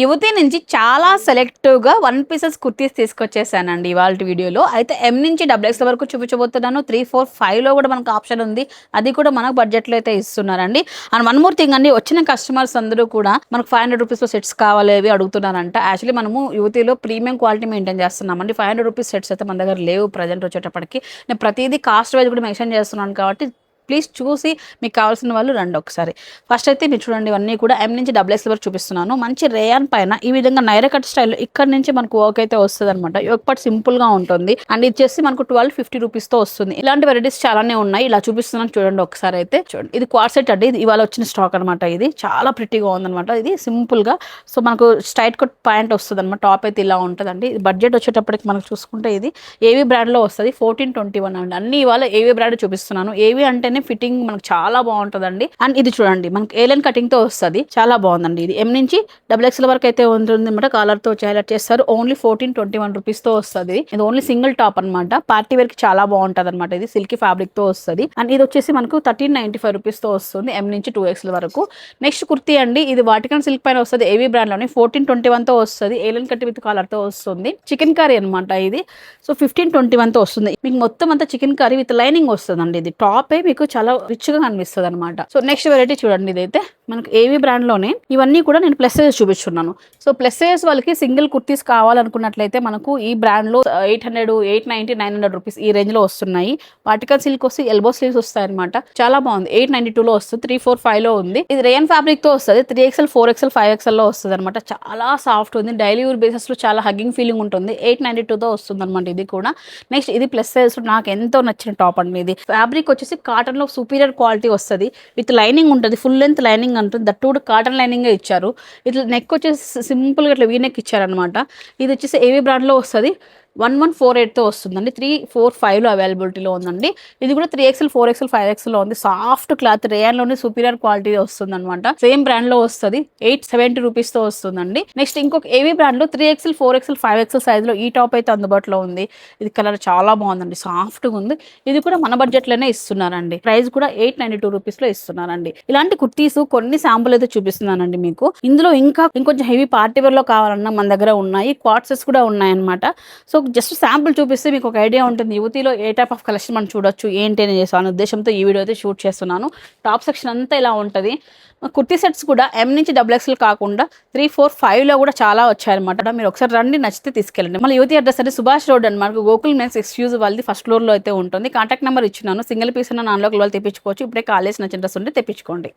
యువతి నుంచి చాలా సెలెక్టివ్గా వన్ పీసెస్ కుర్తీస్ తీసుకొచ్చేసానండి ఇవాళ వీడియోలో. అయితే ఎం నుంచి డబుల్ ఎక్స్ వరకు చూపించబోతున్నాను. త్రీ ఫోర్ ఫైవ్లో కూడా మనకు ఆప్షన్ ఉంది. అది కూడా మనకు బడ్జెట్లో అయితే ఇస్తున్నారండి. అండ్ వన్ మోర్ థింగ్ అండి వచ్చిన కస్టమర్స్ అందరూ కూడా మనకు ఫైవ్ హండ్రెడ్ రూపీస్లో సెట్స్ కావాలి అవి అడుగుతున్నారంట. యాక్చువల్లీ మనము యువతిలో ప్రీమియం క్వాలిటీ మెయింటైన్ చేస్తున్నామండి. ఫైవ్ హండ్రెడ్ రూపీస్ సెట్స్ అయితే మన దగ్గర లేవు ప్రజెంట్ వచ్చేటప్పటికి. నేను ప్రతిదీ కాస్ట్ వైజ్ కూడా మెన్షన్ చేస్తున్నాను కాబట్టి ప్లీజ్ చూసి మీకు కావాల్సిన వాళ్ళు రండి ఒకసారి. ఫస్ట్ అయితే మీరు చూడండి ఇవన్నీ కూడా ఎం నుంచి డబుల్ ఎక్స్ వరకు చూపిస్తున్నాను. మంచి రేయాన్ పైన ఈ విధంగా నైరా కట్ స్టైల్ ఇక్కడ నుంచి మనకు వర్క్ అయితే వస్తుంది అనమాట యోగ సింపుల్గా ఉంటుంది. అండ్ ఇది చేసి మనకు ట్వెల్వ్ ఫిఫ్టీ రూపీస్తో వస్తుంది. ఇలాంటి వెరైటీస్ చాలానే ఉన్నాయి. ఇలా చూపిస్తున్నాను చూడండి ఒకసారి అయితే. చూడండి. ఇది క్వాడ్ సెట్ అండి. ఇది ఇవాళ వచ్చిన స్టాక్ అనమాట ఇది. చాలా ప్రిటీగా ఉందనమాట ఇది సింపుల్గా. సో మనకు స్ట్రైట్ కట్ ప్యాంట్ వస్తుంది అనమాట టాప్ అయితే ఇలా ఉంటుందండి. బడ్జెట్ వచ్చేటప్పటికి మనకు చూసుకుంటే ఇది ఏవి బ్రాండ్లో వస్తుంది. ఫోర్టీన్ ట్వంటీ వన్ అండి. అన్ని ఇవాళ ఏవి బ్రాండ్ చూపిస్తున్నాను. ఏవి అంటే అంటేనే ఫిట్టింగ్ మనకు చాలా బాగుంటుందండి. అండ్ ఇది చూడండి మనకి ఏలెన్ కటింగ్తో వస్తుంది. చాలా బాగుందండి ఇది. ఎం నుంచి డబుల్ ఎక్స్ఎల్ వరకు అయితే ఉంటుంది అనమాట కాలర్తో హైలైట్ చేస్తారు. ఓన్లీ ఫోర్టీన్ ట్వంటీ వన్ రూపీస్తో వస్తుంది. ఇది ఓన్లీ సింగిల్ టాప్ అనమాట పార్టీ వేర్కి చాలా బాగుంటది అనమాట ఇది. సిల్కీ ఫ్యాబ్రిక్తో వస్తుంది. అండ్ ఇది వచ్చేసి మనకు థర్టీన్ నైన్టీ ఫైవ్ రూపీస్తో వస్తుంది. ఎం నుంచి టూ ఎక్స్ఎల్ వరకు. నెక్స్ట్ కుర్తీ అండి. ఇది వాటికన్ సిల్క్ పైన వస్తుంది. ఏవీ బ్రాండ్లోని ఫోర్టీన్ ట్వంటీ వన్తో వస్తుంది. ఏలెన్ కట్టి విత్ కాలర్తో వస్తుంది. చికెన్ కర్రీ అనమాట ఇది. సో ఫిఫ్టీన్ ట్వంటీ వన్తో వస్తుంది. మీకు మొత్తం అంతా చికెన్ కర్రీ విత్ లైనింగ్ వస్తుందండి. ఇది టాప్ మీకు చాలా రిచ్గా కనిపిస్తుంది అనమాట సో నెక్స్ట్ వెరైటీ చూడండి ఇదైతే. మనకు ఏవి బ్రాండ్లోనే ఇవన్నీ కూడా నేను ప్లస్ సైజ్ చూపిస్తున్నాను. సో ప్లస్ సైజ్ వాళ్ళకి సింగిల్ కుర్తీస్ కావాలనుకున్నట్లయితే మనకు ఈ బ్రాండ్లో eight hundred eight ninety nine hundred rupees ఈ రేంజ్లో వస్తున్నాయి. వాటికల్ సిల్క్ వస్తే ఎల్బో స్లీవ్స్ వస్తాయి అనమాట చాలా బాగుంది. ఎయిట్ నైన్టీ టూ లో వస్తుంది. త్రీ ఫోర్ ఫైవ్లో ఉంది. ఇది రేయన్ ఫ్యాబ్రిక్తో వస్తుంది. Three XL four XL five ఎక్స్ఎల్లో వస్తుంది అనమాట చాలా సాఫ్ట్ ఉంది. డైలీ యూర్ బేసిస్లో చాలా హగ్గింగ్ ఫీలింగ్ ఉంటుంది. ఎయిట్ నైన్టీ టూ తో వస్తుంది అనమాట ఇది కూడా. నెక్స్ట్ ఇది ప్లస్ సైజ్ నాకు ఎంతో నచ్చిన టాప్ అండి ఇది. ఫ్యాబ్రిక్ వచ్చేసి కాటన్ కాటన్లో సూపీరియర్ క్వాలిటీ వస్తుంది. విత్ లైనింగ్ ఉంటుంది. ఫుల్ లెంత్ లైనింగ్ ఉంటుంది దట్టు కూడా కాటన్ లైనింగ్ ఇచ్చారు. ఇట్లా నెక్ వచ్చేసి సింపుల్గా ఇట్లా వీ నెక్ ఇచ్చారనమాట ఇది వచ్చేసి ఏవి బ్రాండ్లో వస్తుంది. వన్ వన్ ఫోర్ ఎయిట్తో వస్తుందండి. త్రీ ఫోర్ ఫైవ్లో అవైలబిలిటీలో ఉందండి. ఇది కూడా three XL four XL five ఎక్స్ఎల్లో ఉంది. సాఫ్ట్ క్లాత్ రేయన్లోనే సూపీరియర్ క్వాలిటీ వస్తుంది అనమాట సేమ్ బ్రాండ్లో వస్తుంది. ఎయిట్ సెవెంటీ రూపీస్తో వస్తుందండి. నెక్స్ట్ ఇంకొక ఏవీ బ్రాండ్లో three XL four XL five XL సైజ్లో ఈ టాప్ అయితే అందుబాటులో ఉంది. ఇది కలర్ చాలా బాగుందండి. సాఫ్ట్గా ఉంది. ఇది కూడా మన బడ్జెట్లోనే ఇస్తున్నారండి. ప్రైస్ కూడా ఎయిట్ నైన్టీ టూ రూపీస్లో ఇస్తున్నారండి. ఇలాంటి కుర్తీస్ కొన్ని శాంపుల్ అయితే చూపిస్తున్నానండి మీకు. ఇందులో ఇంకా ఇంకొంచెం హెవీ పార్టీ వేర్లో కావాలన్నా మన దగ్గర ఉన్నాయి. క్వార్ట్సెస్ కూడా ఉన్నాయన్నమాట. సో జస్ట్ శాంపుల్ చూపిస్తే మీకు ఒక ఐడియా ఉంటుంది. యువతిలో ఏ టైప్ ఆఫ్ కలెక్షన్ మనం చూడొచ్చు ఏంటి అని చేసాను ఉద్దేశంతో ఈ వీడియో అయితే షూట్ చేస్తున్నాను. టాప్ సెక్షన్ అంతా ఇలా ఉంటుంది. కుర్తీ సెట్స్ కూడా ఎం నుంచి డబుల్ ఎక్స్ఎల్ కాకుండా త్రీ ఫోర్ ఫైవ్లో కూడా చాలా వచ్చాయన్నమాట. మీరు ఒకసారి రండి నచ్చితే తీసుకెళ్ళండి. మళ్ళీ యువతి అడ్రస్ అంటే సుభాష్ రోడ్ అనమాట గోకుల్ మెన్స్ ఎక్స్క్యూజ్ వాళ్ళది ఫస్ట్ ఫ్లోర్లో అయితే ఉంటుంది. కాంటాక్ట్ నెంబర్ ఇచ్చినాను సింగిల్ పీస్ అన్న నాన్లోకి వాళ్ళు తెప్పించుకోవచ్చు. ఇప్పుడే కాలేజ్ నచ్చిన డ్రెస్ ఉంటే తెప్పించుకోండి.